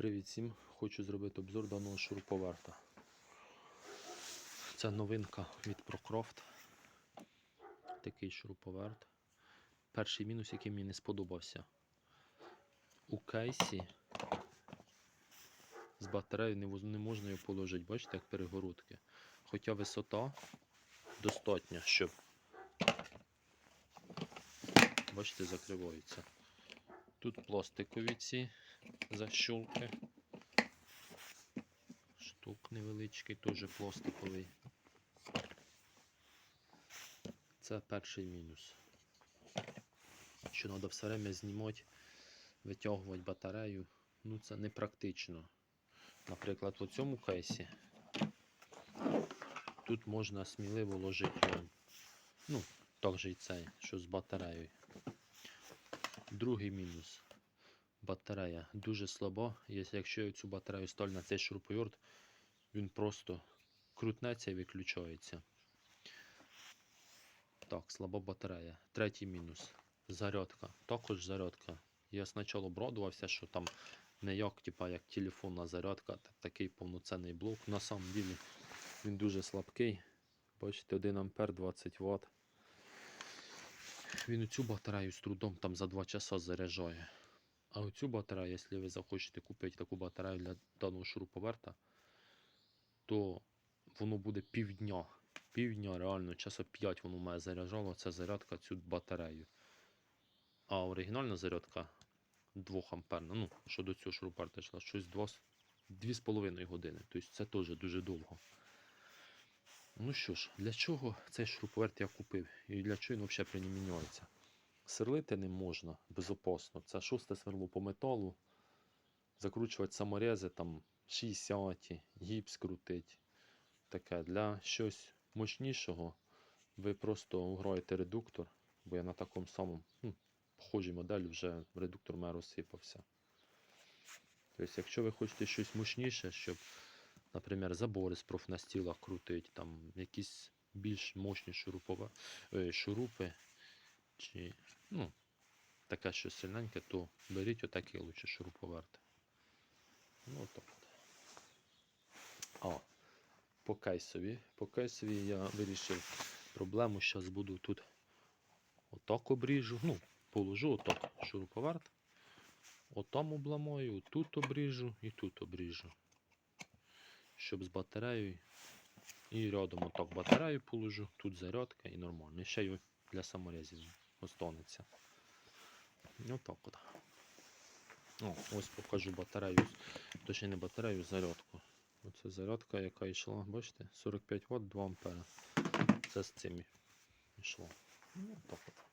Привіт всім! Хочу зробити обзор даного шуруповерта. Це новинка від Procroft. Такий шуруповерт. Перший мінус, який мені не сподобався. У кейсі з батареєю не, можна його положити, бачите, як перегородки. Хоча висота достатня, щоб бачите, закриваються. Тут пластикові ці защолки. Штук невеличкий, теж пластиковий. Це перший мінус. Що треба все время знімати, витягувати батарею. Ну це не практично. Наприклад, в цьому кейсі тут можна сміливо ложити. Ну, так же і цей, що з батареєю. Другий мінус. Батарея дуже слаба. Якщо я цю батарею ставлю на цей шуруповерт, він просто крутнеться і виключається. Так, слаба батарея. Третій мінус. Зарядка. Також зарядка. Я спочатку обрадувався, що там не як, типа, як телефонна зарядка, та- такий повноцінний блок. На самом ділі він дуже слабкий. Бачите, 1 ампер 20 Вт. Він цю батарею з трудом там за 2 часа заряджає. А оцю батарею, якщо ви захочете купити таку батарею для даного шуруповерта, то воно буде півдня. Півдня, реально, часа 5 воно має заряджало, ця зарядка цю батарею. А оригінальна зарядка 2 амперна, ну, що до цього шуруповерта йшла, щось 2,5 години. Тобто це теж дуже довго. Ну що ж, для чого цей шуруповерт я купив і для чого він взагалі приміняється? Сверлити не можна безопасно. Це шосте сверло по металу. Закручувати саморези там 60, гіпс крутить. Таке. Для щось мощнішого ви просто вграєте редуктор, бо я на такому самому ну, похожій моделі вже редуктор мене розсипався. Тобто, якщо ви хочете щось мощніше, щоб, наприклад, забори з профнастіла крутить, там якісь більш мощні е, шурупи, чи ну, таке щось сильненьке, то беріть отакий лучше шуруповерт. Ну, от. По кейсові. По кейсові я вирішив проблему. Зараз буду тут отак обріжу. Ну, положу отак шуруповерт. Отам обламаю, тут обріжу і тут обріжу. Щоб з батареєю. І рядом отак батарею положу, тут зарядка і нормально. І ще й для саморезів останеться. Отак от. О, ось покажу батарею. Точніше не батарею, зарядку. Оце зарядка, яка йшла, бачите, 45 Вт, 2 А. Це з цим йшло. Ну, от.